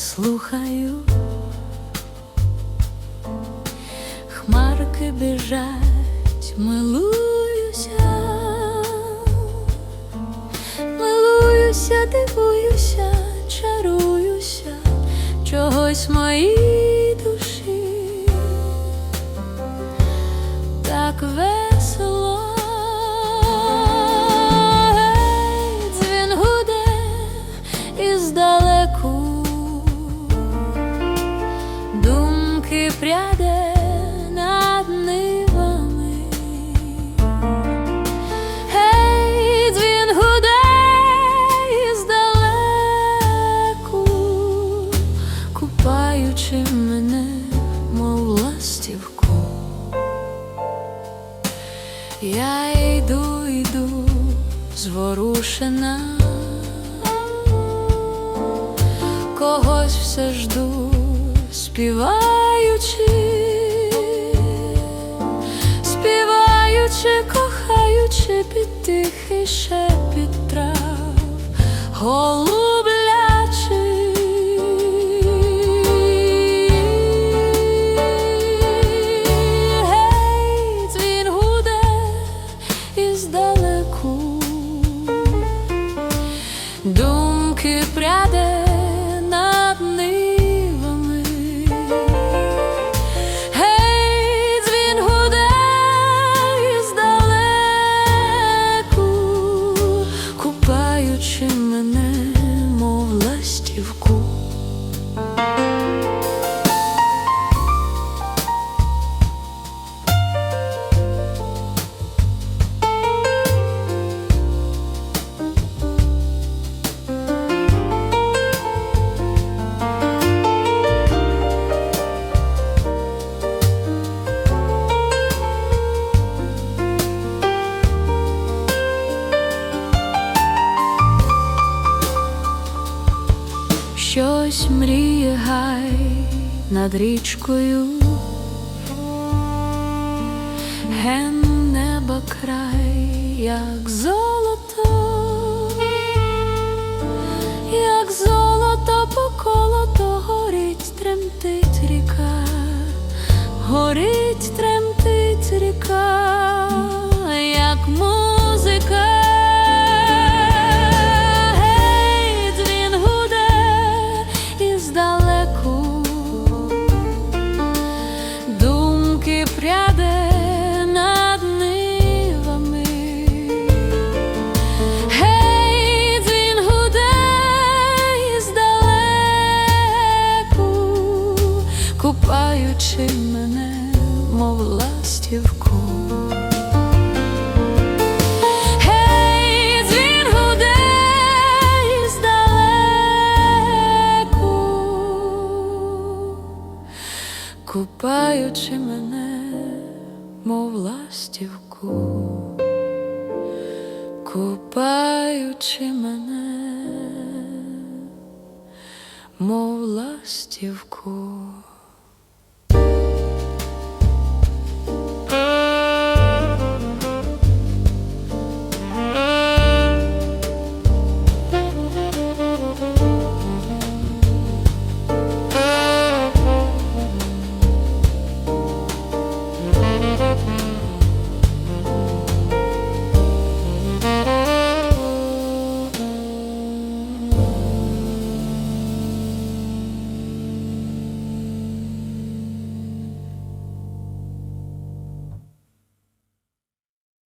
Слухаю, хмарки біжать, милуюся, милуюся, дивуюся, чаруюся чогось моїй душі, так весело. Думки пряде над нивами. Гей, дзвін гуде іздалеку, купаючи мене, мов ластівку. Я йду, йду, зворушена, когось все жду, співаючи, співаючи, кохаючи під тихий шепіт трав, голублячи. Гей, дзвін гуде іздалеку, думки Щось мріє гай над річкою, ген неба край, як золото, як золото поколото горить, тремтить ріка, горить, тремтить ріка, як музика. Купаючи мене, мов ластівку. Гей, дзвін гуде іздалеку, купаючи мене, мов ластівку, купаючи мене, мов ластівку.